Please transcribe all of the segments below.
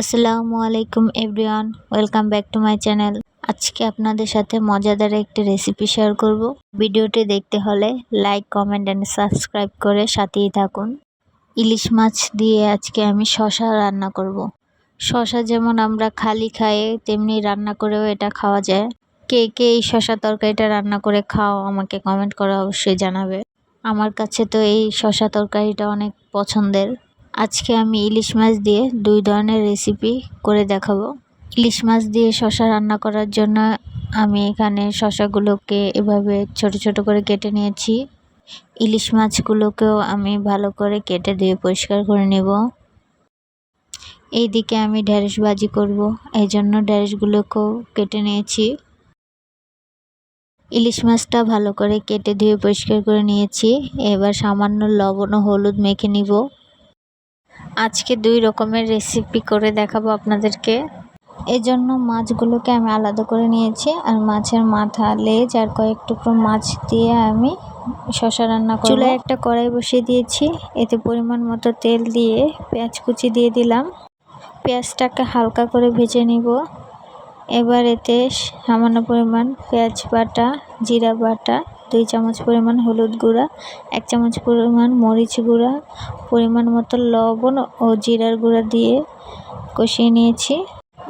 আসসালামু আলাইকুম everyone, welcome back to my channel. আজকে আপনাদের সাথে মজাদার একটি রেসিপি শেয়ার করব। ভিডিওটি দেখতে হলে লাইক, কমেন্ট অ্যান্ড সাবস্ক্রাইব করে সাথেই থাকুন। ইলিশ মাছ দিয়ে আজকে আমি শশা রান্না করব। শশা যেমন আমরা খালি খাই তেমনি রান্না করেও এটা খাওয়া যায়। কে কে এই শশা তরকারিটা রান্না করে খাও আমাকে কমেন্ট করে অবশ্যই জানাবে। আমার কাছে তো এই শশা তরকারিটা অনেক পছন্দের। আজকে আমি ইলিশ মাছ দিয়ে দুই ধরনের রেসিপি করে দেখাবো। ইলিশ মাছ দিয়ে শশা রান্না করার জন্য আমি এখানে শশাগুলোকে এভাবে ছোট ছোট করে কেটে নিয়েছি। ইলিশ মাছগুলোকেও আমি ভালো করে কেটে দিয়ে পরিষ্কার করে নেব। এইদিকে আমি ঢেঁড়স ভাজি করব এই জন্য ঢেঁড়সগুলোকেও কেটে নিয়েছি। ইলিশ মাছটা ভালো করে কেটে ধুয়ে পরিষ্কার করে নিয়েছি। এবার সামান্য লবণ ও হলুদ মেখে নিব। আজকে দুই রকমের রেসিপি করে দেখাবো আপনাদেরকে। এই জন্য মাছগুলোকে আমি আলাদা করে নিয়েছি, আর মাছের মাথা লেজ আর কয়েক টুকরো মাছ দিয়ে আমি শশা রান্না করব। একটা কড়াই বসিয়ে দিয়েছি, এতে পরিমাণ মতো তেল দিয়ে পেঁয়াজ কুচি দিয়ে দিলাম। পেঁয়াজটাকে হালকা করে ভেজে নিব। এবার এতে সামান্য পরিমাণ পেঁয়াজ বাটা, জিরা বাটা দুই চামচ পরিমাণ হলুদ গুঁড়া, এক চামচ পরিমাণ মরিচ গুঁড়া, পরিমাণ মতো লবণ ও জিরার গুঁড়া দিয়ে কষিয়ে নিয়েছি।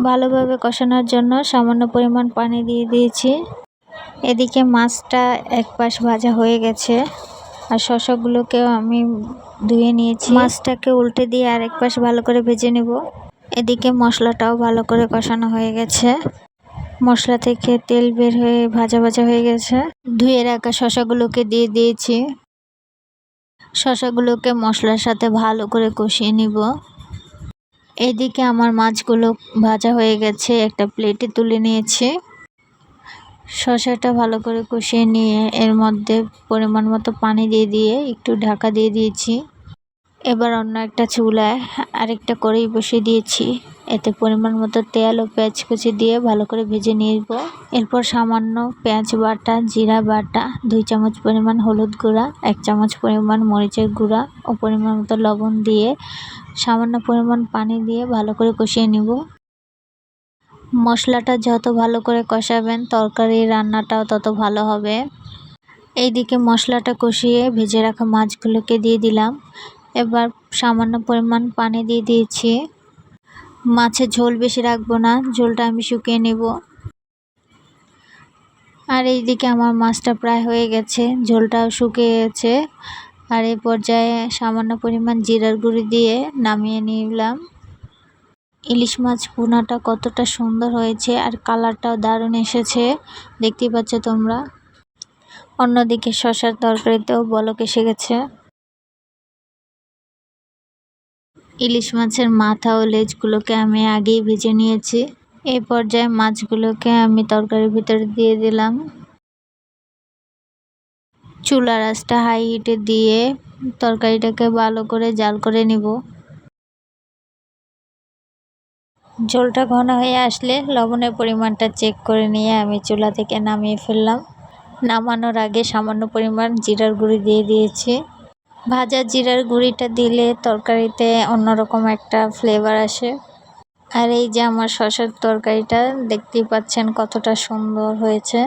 ভালোভাবে কষানোর জন্য সামান্য পরিমাণ পানি দিয়ে দিয়েছি। এদিকে মাছটা এক পাশ ভাজা হয়ে গেছে আর শশাগুলোকেও আমি ধুয়ে নিয়েছি। মাছটাকে উল্টে দিয়ে আরেক পাশ ভালো করে ভেজে নেব। এদিকে মশলাটাও ভালো করে কষানো হয়ে গেছে। মশলা থেকে তেল বের হয়ে ভাজা ভাজা হয়ে গেছে। ধুয়ে রাখা শশাগুলোকে দিয়ে দিয়েছি। শশাগুলোকে মশলার সাথে ভালো করে কষিয়ে নিব। এদিকে আমার মাছগুলো ভাজা হয়ে গেছে, একটা প্লেটে তুলে নিয়েছি। শশাটা ভালো করে কষিয়ে নিয়ে এর মধ্যে পরিমাণ মতো পানি দিয়ে দিয়ে একটু ঢাকা দিয়ে দিয়েছি। এবার অন্য একটা চুলায় আরেকটা করেই বসিয়ে দিয়েছি। এতে পরিমাণ মতো তেল ও পেঁয়াজ কুচি দিয়ে ভালো করে ভেজে নিব। এরপর সামান্য পেঁয়াজ বাটা, জিরা বাটা, দুই চামচ পরিমাণ হলুদ গুঁড়া, এক চামচ পরিমাণ মরিচের গুঁড়া ও পরিমাণ মতো লবণ দিয়ে সামান্য পরিমাণ পানি দিয়ে ভালো করে কষিয়ে নিব। মশলাটা যত ভালো করে কষাবেন, তরকারি রান্নাটাও তত ভালো হবে। এইদিকে মশলাটা কষিয়ে ভেজে রাখা মাছগুলোকে দিয়ে দিলাম। এবার সামান্য পরিমাণ পানি দিয়ে দিয়েছি। মাছের ঝোল বেশি রাখব না, ঝোলটা আমি শুকিয়ে নেব। আর এইদিকে আমার মাছটা প্রায় হয়ে গেছে, ঝোলটাও শুকিয়ে গেছে। আর এই পর্যায়ে সামান্য পরিমাণ জিরার গুঁড়ি দিয়ে নামিয়ে নিলাম। ইলিশ মাছ পোনাটা কতটা সুন্দর হয়েছে আর কালারটাও দারুণ এসেছে, দেখতেই পাচ্ছ তোমরা। অন্যদিকে শশার তরকারিতেও বলক এসে গেছে। ইলিশ মাছের মাথা ও লেজগুলোকে আমি আগেই ভেজে নিয়েছি। এই পর্যায়ে মাছগুলোকে আমি তরকারির ভিতরে দিয়ে দিলাম। চুলা রাসটা হাই হিটে দিয়ে তরকারিটাকে ভালো করে জাল করে নিব। ঝোলটা ঘন হয়ে আসলে লবণের পরিমাণটা চেক করে নিয়ে আমি চুলা থেকে নামিয়ে ফেললাম। নামানোর আগে সামান্য পরিমাণ জিরার গুঁড়ি দিয়ে দিয়েছি। ভাজা জিরার গুঁড়িটা দিলে তরকারিতে অন্যরকম একটা ফ্লেভার আসে। আর এই যে আমার শসার তরকারিটা, দেখতেই পাচ্ছেন কতটা সুন্দর হয়েছে।